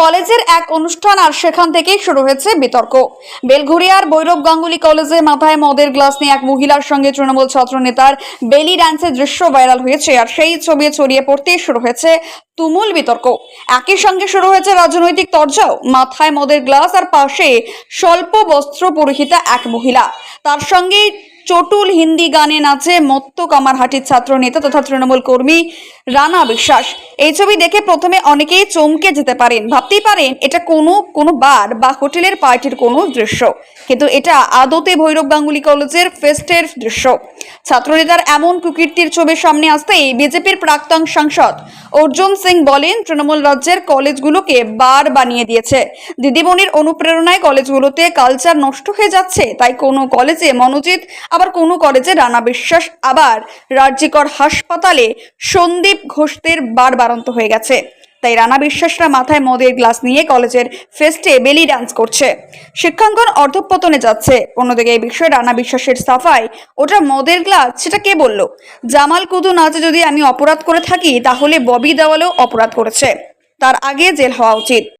কলেজের এক অনুষ্ঠান আর সেখান থেকেই শুরু হয়েছে বিতর্ক। বেলঘুরিয়ার বৈরব গাঙ্গুলি কলেজে মাথায় মদের গ্লাস নিয়ে এক মহিলার সঙ্গে তৃণমূল ছাত্র নেতার বেলি ডান্সের দৃশ্য ভাইরাল হয়েছে আর সেই ছবি ছড়িয়ে পড়তেই শুরু হয়েছে তুমুল বিতর্ক। একই সঙ্গে শুরু হয়েছে রাজনৈতিক তরজাও। মাথায় মদের গ্লাস আর পাশে স্বল্প বস্ত্র পরিহিতা এক মহিলা। তার সঙ্গেই চটুল হিন্দি গানে নাচে মত্ত কামারহাটির ছাত্র নেতা তথা তৃণমূল কর্মী রানা বিশ্বাস। এই ছবি দেখে প্রথমে অনেকেই চমকে যেতে পারেন, ভাবতেই পারেন এটা কোনো কোনো বার বা হোটেলের পার্টির কোনো দৃশ্য। কিন্তু এটা আদতে ভৈরব গাঙ্গুলি কলেজের ফেস্টের দৃশ্য। ছাত্রনেতার এমন কুকীর্তির ছবি সামনে আসতেই বিজেপির প্রাক্তন সাংসদ অর্জুন সিং বলেন, তৃণমূল রাজ্যের কলেজগুলোকে বার বানিয়ে দিয়েছে। দিদিমণির অনুপ্রেরণায় কলেজগুলোতে কালচার নষ্ট হয়ে যাচ্ছে, তাই কোনো কলেজে মনোজিৎ আবার কোনো কলেজে রানা বিশ্বাস আবার রাজ্যিকর হাসপাতালে সন্দীপ ঘোষদের বার বারন্ত হয়ে গেছে। তাই রানা বিশ্বাসরা মাথায় মদের গ্লাস নিয়ে কলেজের ফেস্টে বেলি ডান্স করছে। শিক্ষাঙ্গন অর্ধপতনে যাচ্ছে। অন্যদিকে এই বিষয়ে রানা বিশ্বাসের সাফাই, ওটা মদের গ্লাস, সেটা কে বলল? জামাল কুদু নাচে যদি আমি অপরাধ করে থাকি, তাহলে ববি দেওয়ালেও অপরাধ করেছে। তার আগে জেল হওয়া উচিত।